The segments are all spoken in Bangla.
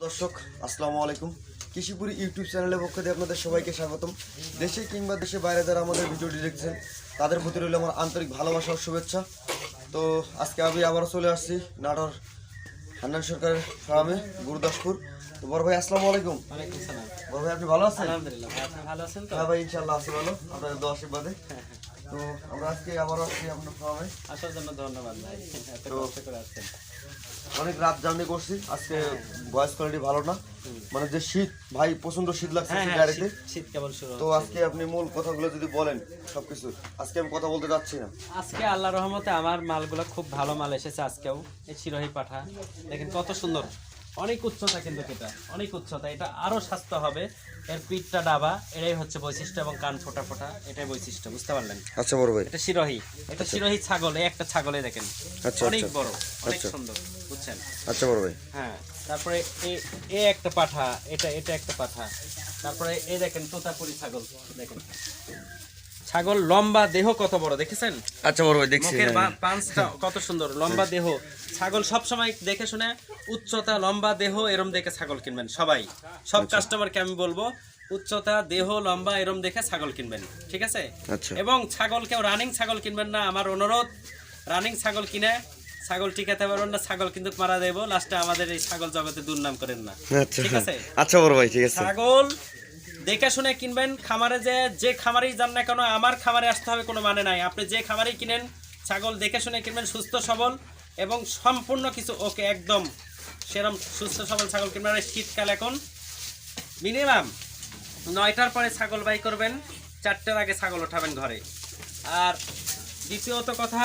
দর্শক আসসালামু আলাইকুম। কৃষিপুরি ইউটিউব চ্যানেলের পক্ষ থেকে আপনাদের সবাইকে স্বাগতম। দেশে কিংবা দেশে বাইরে যারা আমাদের ভিডিওটি দেখছেন তাদের প্রতি রইল আমার আন্তরিক ভালোবাসা ও শুভেচ্ছা। তো আজকে আমি আবারও চলে আসছি নাটোর হান্নান সরকারের ফার্মে গুরুদাসপুর। তো বড় ভাই আসসালামু আলাইকুম। বড় ভাই আপনি ভালো আছেন? হ্যাঁ ভাই ইনশাল্লাহ আছি ভালো। আপনাদের দোয়া আশীর্বাদে। তো আমরা আজকে আবারও আসছি আপনার ফার্মে। আসার জন্য ধন্যবাদ ভাই। এত তো- কষ্ট করে আসছেন। অনেক রাত জার্নি করছি। আজকে ভয়েস কোয়ালিটি ভালো না। মানে যে শীত ভাই প্রচণ্ড শীত লাগছে হ্যাঁ হ্যাঁ গাড়িতে শীত- কেমন কেবল শুরু তো আজকে আপনি মূল কথাগুলো যদি বলেন সবকিছু। আজকে আমি কথা বলতে যাচ্ছি না। আজকে আল্লাহ রহমতে আমার মালগুলো খুব ভালো মাল এসেছে আজকেও এই শিরোহী পাঠা। দেখেন কত সুন্দর। অনেক উচ্চতা কিন্তু এটা অনেক উচ্চতা। এটা আরও স্বাস্থ্য হবে। এর পিঠটা ডাবা এটাই হচ্ছে বৈশিষ্ট্য এবং কান ফোটা ফোটা এটাই বৈশিষ্ট্য বুঝতে পারলেন? আচ্ছা বড় ভাই। এটা শিরোহী। এটা শিরোহী ছাগল এই একটা ছাগলে দেখেন। আচ্ছা, অনেক আচ্ছা। বড় অনেক আচ্ছা। সুন্দর বুঝছেন? আচ্ছা বড় ভাই। হ্যাঁ তারপরে এ একটা পাঠা এটা এটা একটা পাঠা। তারপরে এই দেখেন তোতাপুরি ছাগল দেখেন। ছাগল লম্বা দেহ কত বড় দেখেছেন? আচ্ছা বড় ভাই দেখছি মুখের হ্যাঁ। পাঁচটা কত সুন্দর লম্বা দেহ। ছাগল সব সময় দেখে শুনে উচ্চতা লম্বা দেহ এরম দেখে ছাগল কিনবেন সবাই। সব কাস্টমারকে আমি বলব উচ্চতা দেহ লম্বা এরম দেখে ছাগল কিনবেন ঠিক আছে? আচ্ছা। এবং ছাগল কেউ রানিং ছাগল কিনবেন না আমার অনুরোধ রানিং ছাগল কিনে ছাগল টিকাতে পারবেন না ছাগল কিন্তু মারা দেবো লাস্টে আমাদের এই ছাগল জগতে দুর্নাম করেন না আচ্ছা ঠিক আছে? আচ্ছা বড় ভাই ঠিক আছে। ছাগল দেখে শুনে কিনবেন। খামারে যে যে খামারেই যান না কেন, আমার খামারে আসতে হবে কোনো মানে নাই। আপনি যে খামারেই কিনেন, ছাগল দেখে শুনে কিনবেন, সুস্থ সবল এবং সম্পূর্ণ কিছু, ওকে, একদম সেরম সুস্থ সবল ছাগল কিনবেন। শীতকাল এখন, মিনিমাম নয়টার পরে ছাগল বাই করবেন, চারটার আগে ছাগল ওঠাবেন ঘরে। আর দ্বিতীয়ত কথা,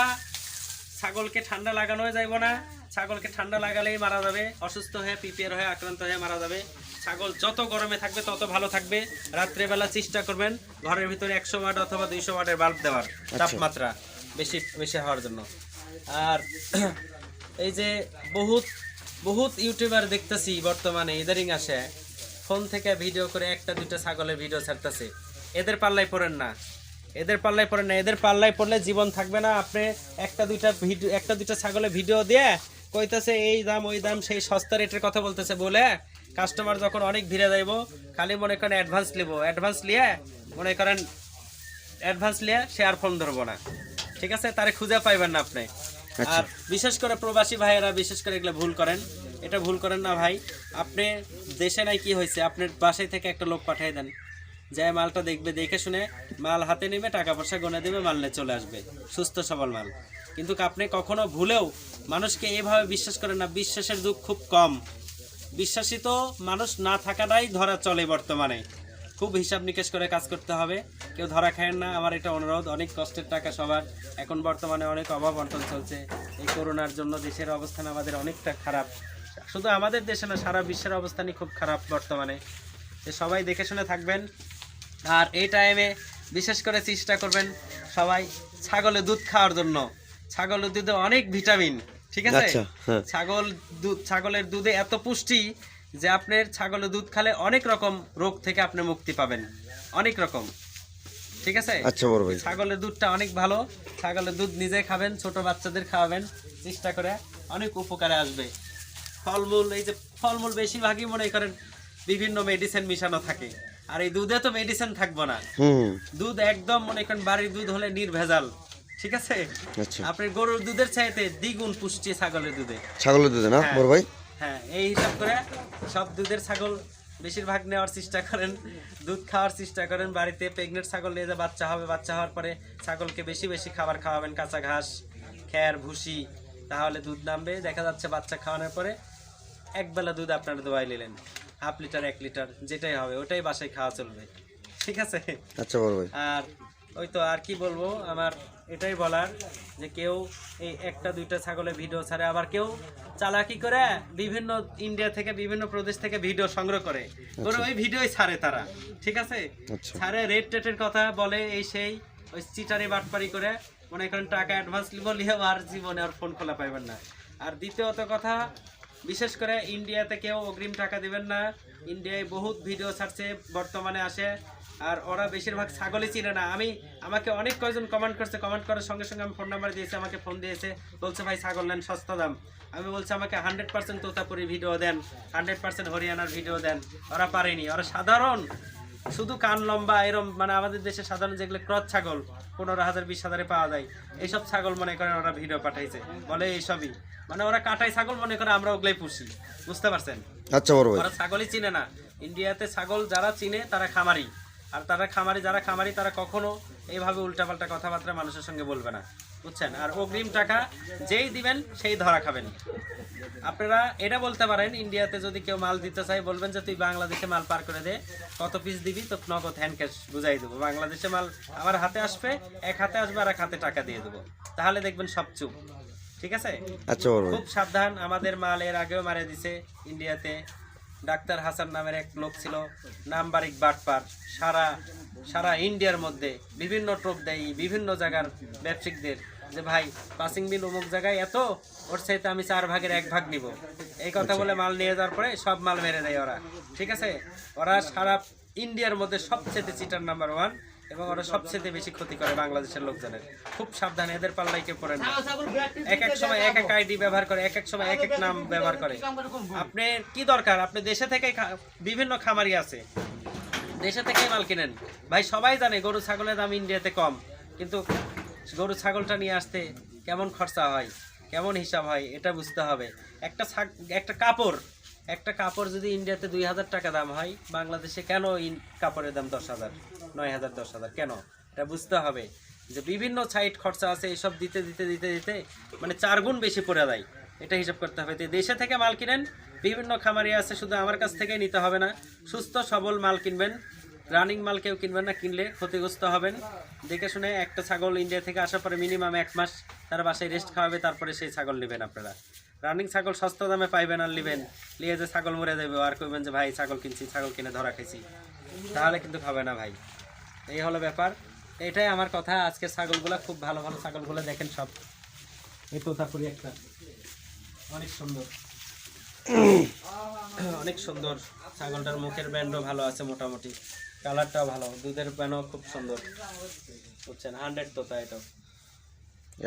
ছাগলকে ঠান্ডা লাগানো যাইব না। ছাগলকে ঠান্ডা লাগালেই মারা যাবে অসুস্থ হয়ে পিপিআর হয়ে আক্রান্ত হয়ে মারা যাবে। ছাগল যত গরমে থাকবে তত ভালো থাকবে। রাত্রেবেলা চেষ্টা করবেন ঘরের ভিতরে একশো ওয়াট অথবা দুইশো ওয়াটের বাল্ব দেওয়ার তাপমাত্রা বেশি বেশি হওয়ার জন্য। আর এই যে বহুত বহুত ইউটিউবার দেখতেছি বর্তমানে ইদারিং আসে। ফোন থেকে ভিডিও করে একটা দুইটা ছাগলের ভিডিও ছাড়তেছে। এদের পাল্লায় পড়েন না। এদের পাল্লায় পড়েন না। এদের পাল্লায় পড়লে জীবন থাকবে না। আপনি একটা দুইটা ভিডিও একটা দুইটা ছাগলের ভিডিও দিয়ে কইতেছে এই দাম ওই দাম সেই সস্তা রেটের কথা বলতেছে। বলে কাস্টমার যখন অনেক ভিড়ে যাইব খালি মনে করেন অ্যাডভান্স নিব। অ্যাডভান্স নিয়ে মনে করেন অ্যাডভান্স নিয়ে সে আর ফোন ধরবো না। ঠিক আছে? তারে খুঁজে পাইবেন না আপনি। আচ্ছা। আর বিশেষ করে প্রবাসী ভাইয়েরা বিশেষ করে এগুলো ভুল করেন। এটা ভুল করেন না ভাই। আপনি দেশে নাই কি হয়েছে আপনার বাসায় থেকে একটা লোক পাঠিয়ে দেন। যে মালটা দেখবে দেখে শুনে মাল হাতে নেবে টাকা পয়সা গনে দেবে মাল নিয়ে চলে আসবে। সুস্থ সবল মাল। কিন্তু আপনি কখনো ভুলেও মানুষকে এভাবে বিশ্বাস করেন না। বিশ্বাসের দুঃখ খুব কম। বিশ্বাসিত মানুষ না থাকাটাই ধরা চলে বর্তমানে। খুব হিসাব নিকেশ করে কাজ করতে হবে। কেউ ধরা খায় না, আমার এটা অনুরোধ। অনেক কষ্টের টাকা সবার। এখন বর্তমানে অনেক অভাব অন্টন চলছে। এই করোনার জন্য দেশের অবস্থান আমাদের অনেকটা খারাপ। শুধু আমাদের দেশে না, সারা বিশ্বের অবস্থানই খুব খারাপ বর্তমানে। সবাই দেখে শুনে থাকবেন। আর এই টাইমে বিশেষ করে চেষ্টা করবেন সবাই ছাগলে দুধ খাওয়ার জন্য। ছাগলের দুধে অনেক ভিটামিন ঠিক আছে? আচ্ছা, হ্যাঁ। ছাগল দুধ ছাগলের দুধে এত পুষ্টি যে আপনার ছাগলের দুধ খেলে অনেক রকম রোগ থেকে আপনি মুক্তি পাবেন অনেক রকম ঠিক আছে? আচ্ছা বড় ভাই। ছাগলের দুধটা অনেক ভালো ছাগলের দুধ নিজে খাবেন ছোট বাচ্চাদের খাওয়াবেন চেষ্টা করে অনেক উপকারে আসবে। ফলমূল এই যে ফলমূল বেশিরভাগই মনে করেন বিভিন্ন মেডিসিন মিশানো থাকে আর এই দুধে তো মেডিসিন থাকব না। দুধ একদম মনে করেন বাড়ির দুধ হলে নির্ভেজাল ঠিক আছে? আচ্ছা। আপনার গরুর দুধের চাইতে দ্বিগুণ পুষ্টি ছাগলের দুধে। ছাগলের দুধে না হ্যাঁ। বড় ভাই? হ্যাঁ এই হিসাব করে সব দুধের ছাগল বেশিরভাগ নেওয়ার চেষ্টা করেন দুধ খাওয়ার চেষ্টা করেন বাড়িতে প্রেগনেন্ট ছাগল নিয়ে যে বাচ্চা হবে বাচ্চা হওয়ার পরে ছাগলকে বেশি বেশি খাবার খাওয়াবেন কাঁচা ঘাস খ্যার ভুসি তাহলে দুধ নামবে। দেখা যাচ্ছে বাচ্চা খাওয়ানোর পরে একবেলা দুধ আপনারা দোয়াই নিলেন হাফ লিটার এক লিটার যেটাই হবে ওটাই বাসায় খাওয়া চলবে। ঠিক আছে? আচ্ছা বড় ভাই। আর ওই তো আর কি বলব আমার এটাই বলার যে কেউ এই একটা দুইটা ছাগলের ভিডিও ছাড়ে আবার কেউ চালাকি করে বিভিন্ন ইন্ডিয়া থেকে বিভিন্ন প্রদেশ থেকে ভিডিও সংগ্রহ করে। করে ওই ভিডিওই ছাড়ে তারা ঠিক আছে? আচ্ছা। ছাড়ে রেট টেটের কথা বলে এই সেই ওই চিটারি বাটপারি করে মনে করেন টাকা অ্যাডভান্স নিব নিয়ে আর জীবনে আর ফোন খোলা পাইবেন না। আর দ্বিতীয়ত কথা বিশেষ করে ইন্ডিয়াতে কেউ অগ্রিম টাকা দেবেন না। ইন্ডিয়ায় বহুত ভিডিও ছাড়ছে বর্তমানে আসে। আর ওরা বেশিরভাগ ছাগলই চিনে না। আমি আমাকে অনেক কয়জন কমেন্ট করছে কমেন্ট করার সঙ্গে সঙ্গে আমি ফোন নাম্বার দিয়েছি আমাকে ফোন দিয়েছে বলছে ভাই ছাগল নেন সস্তা দাম। আমি বলছি আমাকে হান্ড্রেড পার্সেন্ট তোতাপুরি ভিডিও দেন হান্ড্রেড পার্সেন্ট হরিয়ানার ভিডিও দেন। ওরা পারেনি ওরা সাধারণ। শুধু কান লম্বা এরম মানে আমাদের দেশে সাধারণ যেগুলো ক্রস ছাগল পনেরো হাজার বিশ হাজারে পাওয়া যায়। এইসব ছাগল মনে করেন ওরা ভিডিও পাঠাইছে বলে এইসবই। মানে ওরা কাটাই ছাগল মনে করে আমরা ওগুলাই পুষি বুঝতে পারছেন? আচ্ছা বড় ওরা ছাগলই চিনে না। ইন্ডিয়াতে ছাগল যারা চিনে তারা খামারি। আর তারা খামারি যারা খামারি তারা কখনো এইভাবে উল্টাপাল্টা কথাবার্তা মানুষের সঙ্গে বলবে না। বুঝছেন? আর অগ্রিম টাকা যেই দিবেন সেই ধরা খাবেন। আপনারা এটা বলতে পারেন ইন্ডিয়াতে যদি কেউ মাল দিতে চাই বলবেন যে তুই বাংলাদেশে মাল পার করে দে কত পিস দিবি? তো নগদ হ্যান্ড ক্যাশ বুঝাই দেবো। বাংলাদেশে মাল আমার হাতে আসবে এক হাতে আসবে আর এক হাতে টাকা দিয়ে দেবো। তাহলে দেখবেন সব চুপ। ঠিক আছে? আচ্ছা খুব সাবধান আমাদের মাল এর আগেও মারে দিছে ইন্ডিয়াতে। ডাক্তার হাসান নামের এক লোক ছিল নাম্বারিক বাটপার। সারা সারা ইন্ডিয়ার মধ্যে বিভিন্ন টোপ দেয় বিভিন্ন জায়গার ব্যবসায়িকদের যে ভাই পাসিং বিল অমুক জায়গায় এত? ওর সাথে আমি চার ভাগের এক ভাগ নিব। এই কথা বলে মাল নিয়ে যাওয়ার পরে সব মাল মেরে দেয় ওরা। ঠিক আছে? ওরা সারা ইন্ডিয়ার মধ্যে সবচেয়ে চিটার নাম্বার ওয়ান এবং ওরা সবচেয়ে বেশি ক্ষতি করে বাংলাদেশের লোকজনের। খুব সাবধানে, এদের পাল্লাই কেউ পড়েন এক এক সময়, এক এক আইডি ব্যবহার করে, এক এক সময়, এক এক নাম ব্যবহার করে। আপনি, কি দরকার? আপনি দেশে থেকে বিভিন্ন খামারি আছে। দেশে থেকেই মাল কিনেন। ভাই, সবাই জানে গরু ছাগলের দাম ইন্ডিয়াতে কম। কিন্তু গরু ছাগলটা নিয়ে আসতে কেমন খরচা হয়, কেমন হিসাব হয়, এটা বুঝতে হবে। একটা একটা কাপড় একটা কাপড় যদি ইন্ডিয়াতে দুই হাজার টাকা দাম হয়, বাংলাদেশে কেন কাপড়ের দাম দশ হাজার? নয় হাজার দশ হাজার। কেন? এটা বুঝতে হবে যে বিভিন্ন সাইড খরচা আছে এসব দিতে দিতে দিতে দিতে মানে চার গুণ বেশি পড়ে যায় এটা হিসাব করতে হবে। তো দেশে থেকে মাল কিনেন, বিভিন্ন খামারি আছে, শুধু আমার কাছ থেকেই নিতে হবে না, সুস্থ, সবল মাল কিনবেন। রানিং মাল কেউ কিনবেন না, কিনলে ক্ষতিগ্রস্ত হবেন। দেখে শুনে একটা ছাগল ইন্ডিয়া থেকে আসার পরে মিনিমাম এক মাস তার বাসায় রেস্ট খাওয়াবে, তারপরে সেই ছাগল নেবেন আপনারা। রানিং ছাগল সস্তা দামে পাইবেন আর নেবেন। নিয়ে যে ছাগল মরে যাবে, আর কইবেন যে, ভাই, ছাগল কিনছি, ছাগল কিনে ধরা খাইছি। তাহলে কিন্তু খাবে না, ভাই। এই হলো ব্যাপার। এটাই আমার কথা। আজকে ছাগলগুলো খুব ভালো ভালো ছাগলগুলো দেখেন সব। এই তোতাপুরি একটা। অনেক সুন্দর। অনেক সুন্দর। ছাগলটার মুখের ব্যান্ডও ভালো আছে মোটামুটি। কালারটাও ভালো। দুধের ব্যানও খুব সুন্দর। বুঝছেন? হান্ড্রেড তোতা এটা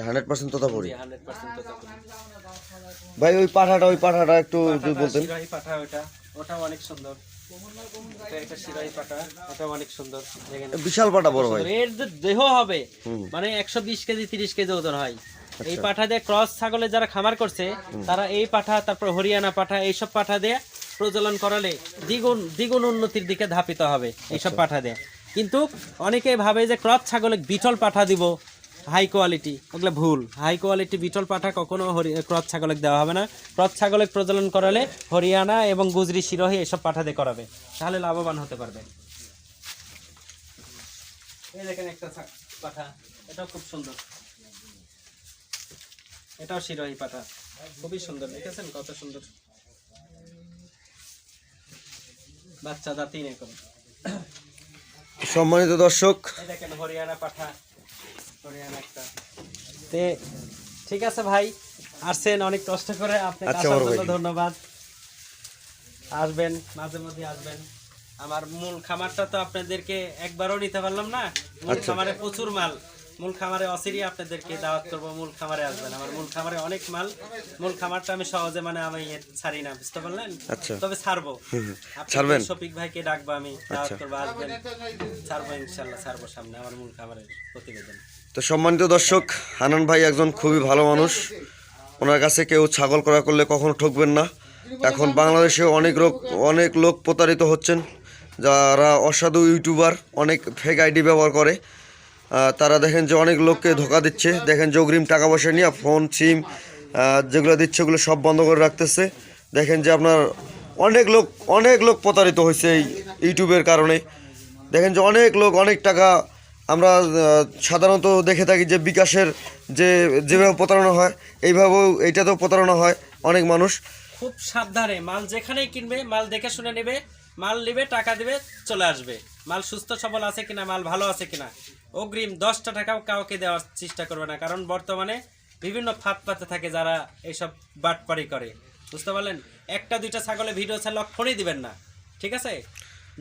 হান্ড্রেড পার্সেন্ট তোতাপুরি ভাই ওই পাঠাটা ওই পাঠাটা একটু বলতেন। পাঠা ওটা। ওটাও অনেক সুন্দর। বিশাল পাঠা বড় ভাই। এর দেহ হবে মানে একশো বিশ কেজি তিরিশ কেজি ওজন হয়। এই পাঠা দিয়ে ক্রস ছাগলে যারা খামার করছে তারা এই পাঠা তারপর হরিয়ানা পাঠা এইসব পাঠা দিয়ে প্রজনন করালে দ্বিগুণ দ্বিগুণ উন্নতির দিকে ধাপিত হবে এইসব পাঠা দিয়ে। কিন্তু অনেকে ভাবে যে ক্রস ছাগলে বিটল পাঠা দিব হাই কোয়ালিটি ওগুলো ভুল। হাই কোয়ালিটি বিটল পাঠা কখনো ক্রস ছাগলের দেওয়া হবে না। ক্রস ছাগলের প্রজনন করালে হরিয়ানা এবং গুজরি শিরোহী এসব পাঠা দিয়ে করাবে। তাহলে লাভবান হতে পারবে। এই দেখেন একটা পাঠা। এটাও খুব সুন্দর। এটাও শিরোহী পাঠা। খুবই সুন্দর। দেখেছেন কত সুন্দর? বাচ্চা দাঁতই নেই সম্মানিত দর্শক দেখেন হরিয়ানা পাঠা। তে ঠিক আছে ভাই আসছেন অনেক কষ্ট করে আপনাকে আচ্ছা, আসার জন্য ধন্যবাদ। আসবেন মাঝে মধ্যে আসবেন। আমার মূল খামারটা তো আপনাদেরকে একবারও নিতে পারলাম না। মূল আচ্ছা। খামারে প্রচুর মাল। মূল খামারে অসিরি আপনাদেরকে দাওয়াত করব মূল খামারে আসবেন। আমার মূল খামারে অনেক মাল মূল খামারটা আমি সহজে মানে আমি ছাড়ি না বুঝতে পারলেন? আচ্ছা। তবে ছাড়বো। ছাড়বেন? শফিক ভাইকে ডাকবো আমি দাওয়াত আচ্ছা। করব আসবেন। ছাড়বো ইনশাল্লাহ ছাড়বো সামনে আমার মূল খামারের প্রতিবেদন। তো সম্মানিত দর্শক হানান ভাই একজন খুবই ভালো মানুষ। ওনার কাছে কেউ ছাগল করা করলে কখনো ঠকবেন না। এখন বাংলাদেশে অনেক লোক অনেক লোক প্রতারিত হচ্ছেন। যারা অসাধু ইউটিউবার অনেক ফেক আইডি ব্যবহার করে। তারা দেখেন যে অনেক লোককে ধোকা দিচ্ছে। দেখেন যে অগ্রিম টাকা পয়সা নিয়ে ফোন, সিম যেগুলো দিচ্ছে ওগুলো সব বন্ধ করে রাখতেছে। দেখেন যে আপনার অনেক লোক অনেক লোক প্রতারিত হয়েছে এই ইউটিউবের কারণে। দেখেন যে অনেক লোক, অনেক টাকা আমরা সাধারণত দেখে থাকি যে বিকাশের যে, যেভাবে প্রতারণা হয়, এইভাবেও এইটাতেও প্রতারণা হয় অনেক মানুষ। খুব সাবধানে, মাল যেখানেই কিনবে, মাল দেখে শুনে নেবে, মাল নেবে, টাকা দেবে, চলে আসবে। মাল সুস্থ সবল আছে কিনা, মাল ভালো আছে কিনা। অগ্রিম দশটা টাকাও কাউকে দেওয়ার চেষ্টা করবে না কারণ বর্তমানে বিভিন্ন ফাঁদ পাতে থাকে যারা এইসব বাটপাড়ি করে। বুঝতে পারলেন? একটা দুইটা ছাগলে ভিডিও ছাড়লে লক্ষণই দিবেন না। ঠিক আছে?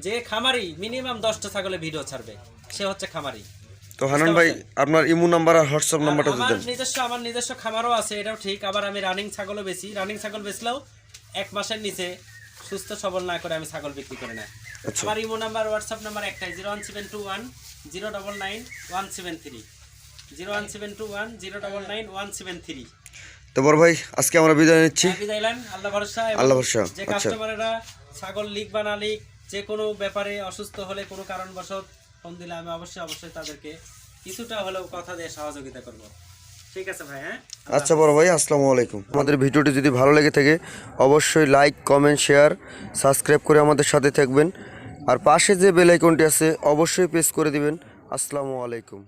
যে খামারি মিনিমাম দশটা ছাগলে ভিডিও ছাড়বে সে হচ্ছে খামারি। তো হানান ভাই আপনার ইমো নাম্বার আর হোয়াটসঅ্যাপ আর নাম্বারটা আমার নিজস্ব আমার নিজস্ব খামারও আছে এটাও ঠিক। আবার আমি রানিং ছাগলও বেশি রানিং ছাগল বেচলেও এক মাসের নিচে সুস্থ সবল না করে আমি ছাগল বিক্রি করে না আচ্ছা। আমার ইমো নাম্বার হোয়াটসঅ্যাপ নাম্বার একটাই zero one seven two one zero double nine one seven three. Zero one seven two one zero double nine one seven three. তো বড় ভাই আজকে আমরা বিদায় নিচ্ছি। বিদায় নেন, আল্লাহ ভরসা আল্লাহ ভরসা, যে আচ্ছা। কাস্টমারেরা ছাগল লিক বা না লিক যে কোনো ব্যাপারে অসুস্থ হলে কোনো কারণবশত ফোন দিলে আমি অবশ্যই অবশ্যই তাদেরকে কিছুটা হলেও কথা দিয়ে সহযোগিতা করব। ঠিক আছে ভাই হ্যাঁ? আচ্ছা বড় ভাই, আসসালামু আলাইকুম। আমাদের ভিডিওটি যদি ভালো লেগে থাকে, অবশ্যই লাইক কমেন্ট শেয়ার সাবস্ক্রাইব করে আমাদের সাথে থাকবেন। আর পাশে যে বেল আইকনটি আছে, অবশ্যই প্রেস করে দিবেন। আসসালামু আলাইকুম।